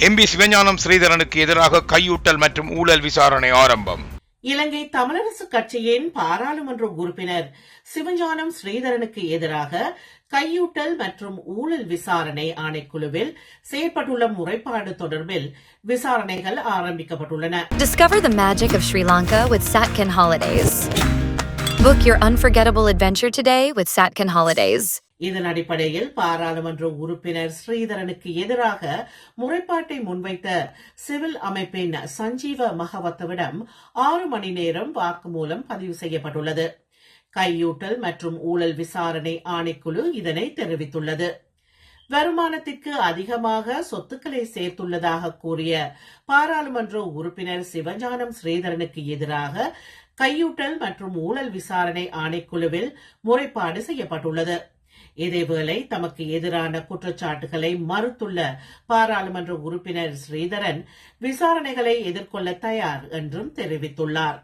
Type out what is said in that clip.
MP Sivagnanam ஸ்ரீதரனுக்கு எதிராக கையூட்டல் மற்றும் ஊழல் விசாரணை ஆரம்பம் இலங்கை தமிழரசு கட்சியின் பாராளுமன்ற உறுப்பினர் சிவஞானம் ஸ்ரீதரனுக்கு எதிராக கையூட்டல் மற்றும் ஊழல் விசாரணை ஆணைக்குழுவில் செயற்பட்டுள்ள முறைப்பாடு தொடர்பில் விசாரணைகள் ஆரம்பிக்கப்பட்டுள்ளன Discover the magic of Sri Lanka with Satkin Holidays. Book your unforgettable adventure today with Satkin Holidays. இதன் அடிப்படையில் பாராளுமன்ற உறுப்பினர் ஸ்ரீதரனுக்கு எதிராக முறைப்பாட்டை முன்வைத்த சிவில் அமைப்பின் சஞ்சீவ மகவத்துவிடம் ஆறு மணி நேரம் வாக்குமூலம் பதிவு செய்யப்பட்டுள்ளது. கையூட்டல் மற்றும் ஊழல் விசாரணை ஆணைக்குழு இதனை தெரிவித்துள்ளது. வருமானத்திற்கு அதிகமாக சொத்துக்களை சேர்த்துள்ளதாக கூறிய பாராளுமன்ற உறுப்பினர் சிவஞானம் ஸ்ரீதரனுக்கு எதிராக கையூட்டல் மற்றும் ஊழல் விசாரணை ஆணைக்குழுவில் முறைப்பாடு செய்யப்பட்டுள்ளது. இதேவேளை தமக்கு எதிரான குற்றச்சாட்டுகளை மறுத்துள்ள பாராளுமன்ற உறுப்பினர் ஸ்ரீதரன் விசாரணைகளை எதிர்கொள்ள தயார் என்றும் தெரிவித்துள்ளார்.